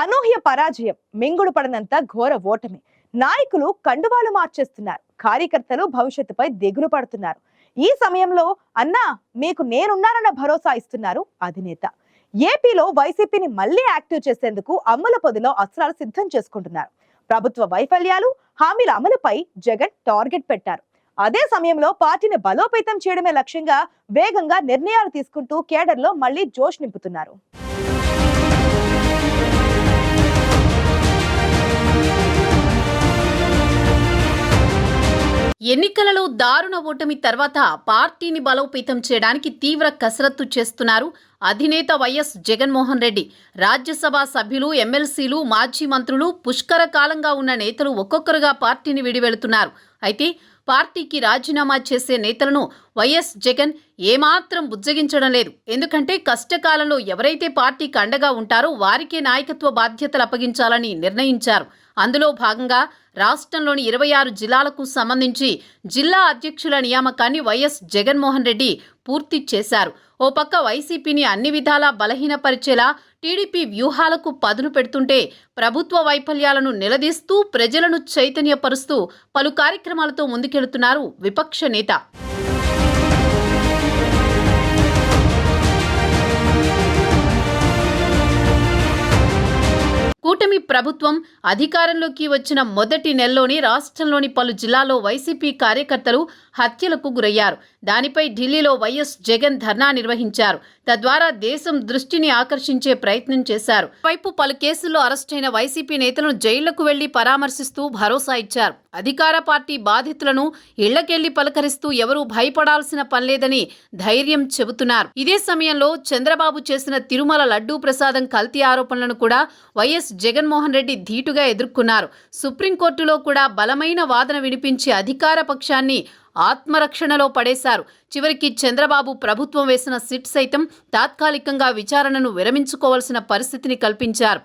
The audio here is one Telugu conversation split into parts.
అనూహ్య పరాజయం మింగుడు పడనంత ఘోర ఓటమి. నాయకులు కండువాలు మార్చేస్తున్నారు. కార్యకర్తలు భవిష్యత్తుపై దిగులు పడుతున్నారు. ఈ సమయంలో అన్నా మీకు నేనున్నానన్న భరోసా ఇస్తున్నారు అధినేత. ఏపీలో వైసీపీని మళ్ళీ యాక్టివ్ చేసేందుకు అమ్ముల పొదిలో అస్త్రాలు సిద్ధం చేసుకుంటున్నారు. ప్రభుత్వ వైఫల్యాలు హామీల అమలుపై జగన్ టార్గెట్ పెట్టారు. అదే సమయంలో పార్టీని బలోపేతం చేయడమే లక్ష్యంగా వేగంగా నిర్ణయాలు తీసుకుంటూ కేడర్లో మళ్ళీ జోష్ నింపుతున్నారు. ఎన్నికలలో దారుణ ఓటమి తర్వాత పార్టీని బలోపేతం చేయడానికి తీవ్ర కసరత్తు చేస్తున్నారు అధినేత వైఎస్ జగన్మోహన్ రెడ్డి. రాజ్యసభ సభ్యులు ఎమ్మెల్సీలు మాజీ మంత్రులు పుష్కర కాలంగా ఉన్న నేతలు ఒక్కొక్కరుగా పార్టీని విడివెళుతున్నారు. అయితే పార్టీకి రాజీనామా చేసే నేతలను వైఎస్ జగన్ ఏమాత్రం బుజ్జగించడం లేదు. ఎందుకంటే కష్టకాలంలో ఎవరైతే పార్టీకి అండగా ఉంటారో వారికే నాయకత్వ బాధ్యతలు అప్పగించాలని నిర్ణయించారు. అందులో భాగంగా రాష్ట్రంలోని ఇరవై ఆరు జిల్లాలకు సంబంధించి జిల్లా అధ్యక్షుల నియామకాన్ని వైఎస్ జగన్మోహన్ రెడ్డి పూర్తి చేశారు. ఓ పక్క వైసీపీని అన్ని విధాలా బలహీనపరిచేలా టీడీపీ వ్యూహాలకు పదును పెడుతుంటే ప్రభుత్వ వైఫల్యాలను నిలదీస్తూ ప్రజలను చైతన్యపరుస్తూ పలు కార్యక్రమాలతో ముందుకెళ్తున్నారు విపక్ష నేత. కూటమి ప్రభుత్వం అధికారంలోకి వచ్చిన మొదటి నెలలోనే రాష్ట్రంలోని పలు జిల్లాల్లో వైసీపీ కార్యకర్తలు హత్యలకు గురయ్యారు. దానిపై ఢిల్లీలో వైఎస్ జగన్ ధర్నా నిర్వహించారు. తద్వారా దేశం దృష్టిని ఆకర్షించే ప్రయత్నం చేశారు. వైపు పలు కేసుల్లో అరెస్టైన వైసీపీ నేతలను జైళ్ళకు వెళ్ళి పరామర్శిస్తూ భరోసా ఇచ్చారు. అధికార పార్టీ బాధితులను ఇళ్ళకెళ్ళి పలకరిస్తూ ఎవరూ భయపడాల్సిన పనిలేదని ధైర్యం చెబుతున్నారు. ఇదే సమయంలో చంద్రబాబు చేసిన తిరుమల లడ్డూ ప్రసాదం కల్తీ ఆరోపణలను కూడా వైఎస్ జగన్మోహన్ రెడ్డి ధీటుగా ఎదుర్కొన్నారు. సుప్రీంకోర్టులో కూడా బలమైన వాదన వినిపించి అధికార పక్షాన్ని ఆత్మరక్షణలో పడేశారు. చివరికి చంద్రబాబు ప్రభుత్వం వేసిన సిట్ సైతం తాత్కాలికంగా విచారణను విరమించుకోవాల్సిన పరిస్థితిని కల్పించారు.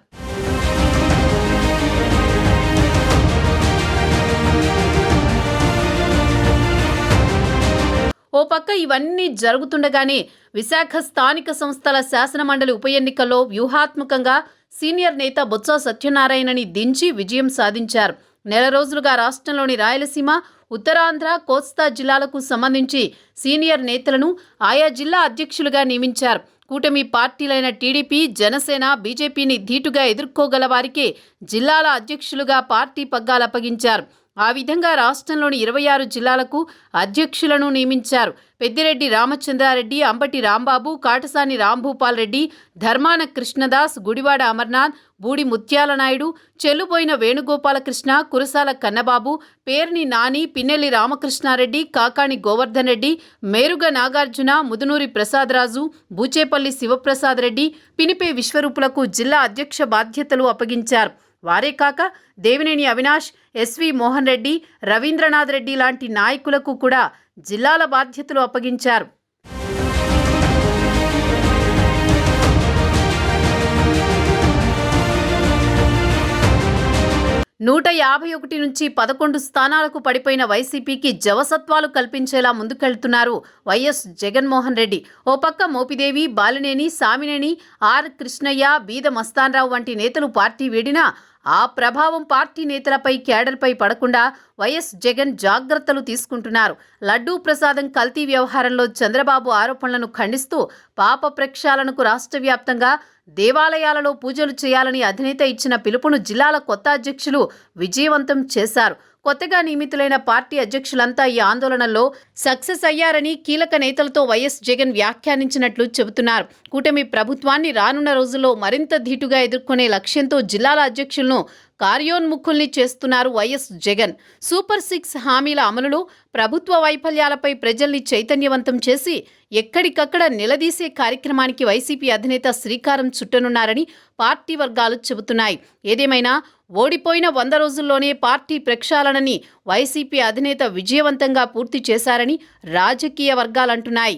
ఓ పక్క ఇవన్నీ జరుగుతుండగానే విశాఖ స్థానిక సంస్థల శాసనమండలి ఉప ఎన్నికల్లో వ్యూహాత్మకంగా సీనియర్ నేత బొత్స సత్యనారాయణని దించి విజయం సాధించారు. నెల రోజులుగా రాష్ట్రంలోని రాయలసీమ ఉత్తరాంధ్ర కోస్తా జిల్లాలకు సంబంధించి సీనియర్ నేతలను ఆయా జిల్లా అధ్యక్షులుగా నియమించారు. కూటమి పార్టీలైన టీడీపీ జనసేన బీజేపీని ధీటుగా ఎదుర్కోగల వారికి జిల్లాల అధ్యక్షులుగా పార్టీ పగ్గాలప్పగించారు ఆ విధంగా రాష్ట్రంలోని ఇరవై ఆరు జిల్లాలకు అధ్యక్షులను నియమించారు. పెద్దిరెడ్డి రామచంద్రారెడ్డి అంబటి రాంబాబు కాటసాని రాంభూపాల్ రెడ్డి ధర్మాన కృష్ణదాస్ గుడివాడ అమర్నాథ్ బూడి ముత్యాల నాయుడు చెల్లుబోయిన వేణుగోపాలకృష్ణ కురసాల కన్నబాబు పేర్ని నాని పిన్నెల్లి రామకృష్ణారెడ్డి కాకాణి గోవర్ధన్ రెడ్డి మేరుగ నాగార్జున ముదునూరి ప్రసాదరాజు బూచేపల్లి శివప్రసాద్ రెడ్డి పినిపే విశ్వరూపులకు జిల్లా అధ్యక్ష బాధ్యతలు అప్పగించారు. వారే కాక దేవినేని అవినాష్ ఎస్వి మోహన్ రెడ్డి రవీంద్రనాథ్ రెడ్డి లాంటి నాయకులకు కూడా జిల్లాల బాధ్యతలు అప్పగించారు. నూట యాభై ఒకటి నుంచి పదకొండు స్థానాలకు పడిపోయిన వైసీపీకి జవసత్వాలు కల్పించేలా ముందుకెళ్తున్నారు వైఎస్ జగన్మోహన్ రెడ్డి. ఓ పక్క మోపిదేవి బాలినేని సామినేని ఆర్ కృష్ణయ్య బీద మస్తాన్రావు వంటి నేతలు పార్టీ వీడినా ఆ ప్రభావం పార్టీ నేతలపై కేడర్పై పడకుండా వైఎస్ జగన్ జాగ్రత్తలు తీసుకుంటున్నారు. లడ్డూ ప్రసాదం కల్తీ వ్యవహారంలో చంద్రబాబు ఆరోపణలను ఖండిస్తూ పాప ప్రక్షాళనకు రాష్ట్ర వ్యాప్తంగా దేవాలయాలలో పూజలు చేయాలని అధినేత ఇచ్చిన పిలుపును జిల్లాల కొత్త అధ్యక్షులు విజయవంతం చేశారు. కొత్తగా నియమితులైన పార్టీ అధ్యక్షులంతా ఈ ఆందోళనలో సక్సెస్ అయ్యారని కీలక నేతలతో వైఎస్ జగన్ వ్యాఖ్యానించినట్లు చెబుతున్నారు. కూటమి ప్రభుత్వాన్ని రానున్న రోజుల్లో మరింత ధీటుగా ఎదుర్కొనే లక్ష్యంతో జిల్లాల అధ్యక్షులను కార్యోన్ముఖుల్ని చేస్తున్నారు వైఎస్ జగన్. సూపర్ సిక్స్ హామీల అమలులో ప్రభుత్వ వైఫల్యాలపై ప్రజల్ని చైతన్యవంతం చేసి ఎక్కడికక్కడ నిలదీసే కార్యక్రమానికి వైసీపీ అధినేత శ్రీకారం చుట్టనున్నారని పార్టీ వర్గాలు చెబుతున్నాయి. ఏదేమైనా ఓడిపోయిన వంద రోజుల్లోనే పార్టీ ప్రక్షాళనని వైసీపీ అధినేత విజయవంతంగా పూర్తి చేశారని రాజకీయ వర్గాలంటున్నాయి.